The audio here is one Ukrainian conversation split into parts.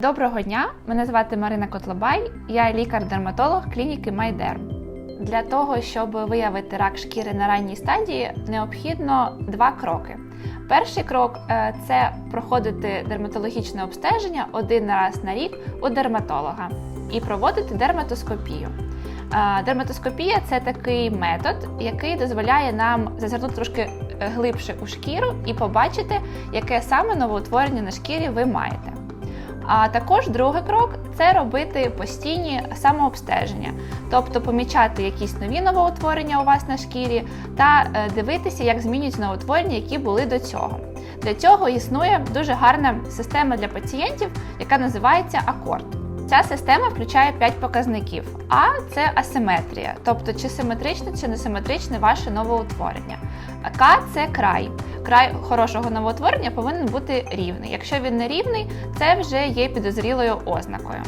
Доброго дня! Мене звати Марина Котлобай, я лікар-дерматолог клініки Майдерм. Для того, щоб виявити рак шкіри на ранній стадії, необхідно два кроки. Перший крок е, це проходити дерматологічне обстеження один раз на рік у дерматолога і проводити дерматоскопію. Е, Дерматоскопія це такий метод, який дозволяє нам зазирнути трошки е, глибше у шкіру і побачити, яке саме новоутворення на шкірі ви маєте. А також другий крок це робити постійні самообстеження, тобто помічати якісь нові новоутворення у вас на шкірі та е, дивитися, як змінюються новоутворення, які були до цього. Для цього існує дуже гарна система для пацієнтів, яка називається Акорд. Ця система включає 5 показників. А це асиметрія, тобто чи симетричне, чи несиметричне ваше новоутворення. К це край. Край хорошого новоутворення повинен бути рівний. Якщо він не рівний, це вже є підозрілою ознакою.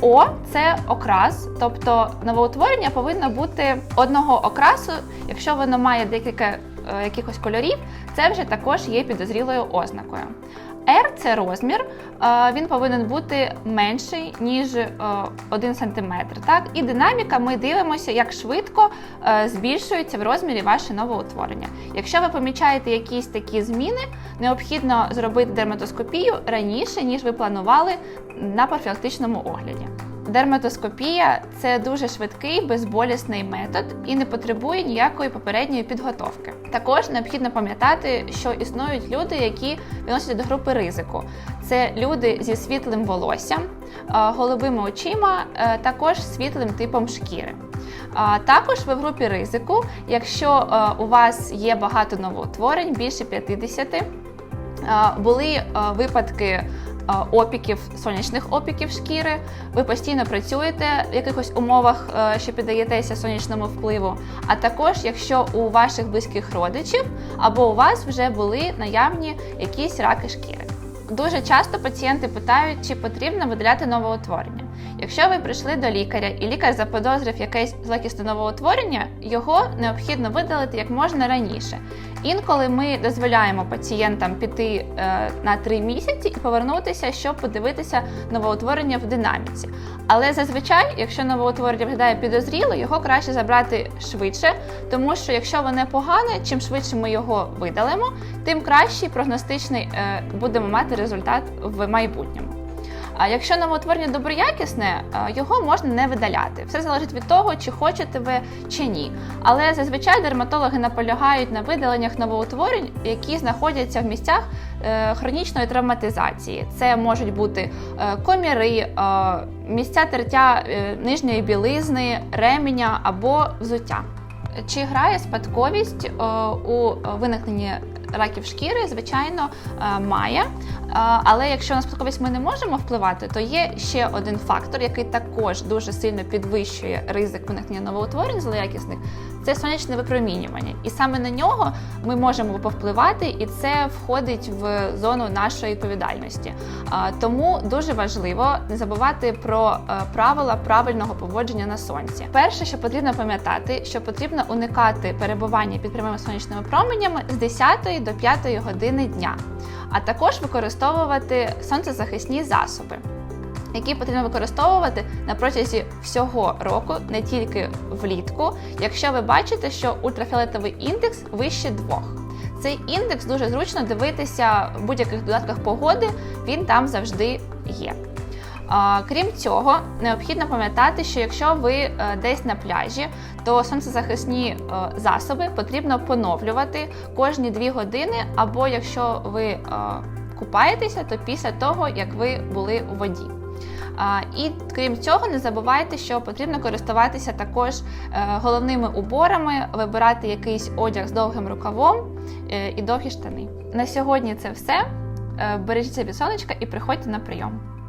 О це окрас, тобто новоутворення повинно бути одного окрасу. Якщо воно має декілька е, якихось кольорів, це вже також є підозрілою ознакою. R – це розмір, е, він повинен бути менший, ніж е, 1 см. Так? І динаміка ми дивимося, як швидко е, збільшується в розмірі ваше новоутворення. Якщо ви помічаєте якісь такі зміни, необхідно зробити дерматоскопію раніше, ніж ви планували на профілактичному огляді. Дерматоскопія це дуже швидкий, безболісний метод і не потребує ніякої попередньої підготовки. Також необхідно пам'ятати, що існують люди, які відносяться до групи ризику. Це люди зі світлим волоссям, е, голубими очима, е, також світлим типом шкіри. А Також ви в групі ризику, якщо е, у вас є багато новоутворень, більше 50, е, були випадки опіків, сонячних опіків шкіри, ви постійно працюєте в якихось умовах, е, що піддаєтеся сонячному впливу. А також, якщо у ваших близьких родичів або у вас вже були наявні якісь раки шкіри. Дуже часто пацієнти питають, чи потрібно видаляти новоутворення. Якщо ви прийшли до лікаря і лікар заподозрив якесь злокісне новоутворення, його необхідно видалити як можна раніше. Інколи ми дозволяємо пацієнтам піти е, на 3 місяці і повернутися, щоб подивитися новоутворення в динаміці. Але зазвичай, якщо новоутворення виглядає підозріло, його краще забрати швидше, тому що якщо воно погане, чим швидше ми його видалимо, тим кращий прогностичний е, будемо мати результат в майбутньому. А якщо новоутворення доброякісне, е, його можна не видаляти. Все залежить від того, чи хочете ви чи ні. Але зазвичай дерматологи наполягають на видаленнях новоутворень, які знаходяться в місцях е, хронічної травматизації. Це можуть бути е, коміри, місця тертя нижньої білизни, ременя або взуття. Чи грає спадковість у виникненні раків шкіри? Звичайно, е, має. Е, Але якщо на спадковість ми не можемо впливати, то є ще один фактор, який також дуже сильно підвищує ризик виникнення новоутворень злоякісних це сонячне випромінювання. І саме на нього ми можемо повпливати, і це входить в зону нашої відповідальності. Тому дуже важливо не забувати про е, правила правильного поводження на сонці. Перше, що потрібно пам'ятати, що потрібно уникати перебування під прямими сонячними променями з 10 до 5 години дня, а також використовувати сонцезахисні засоби які потрібно використовувати на протязі всього року, не тільки влітку, якщо ви бачите, що ультрафіолетовий індекс вище двох. Цей індекс дуже зручно дивитися в будь-яких додатках погоди, він там завжди є. Крім цього, необхідно пам'ятати, що якщо ви е, десь на пляжі, то сонцезахисні е, засоби потрібно поновлювати кожні 2 години, або якщо ви е, купаєтеся, то після того, як ви були у воді. І крім цього, не забувайте, що потрібно користуватися також головними уборами, вибирати якийсь одяг з довгим рукавом і довгі штани. На сьогодні це все. Бережіться від сонечка і приходьте на прийом.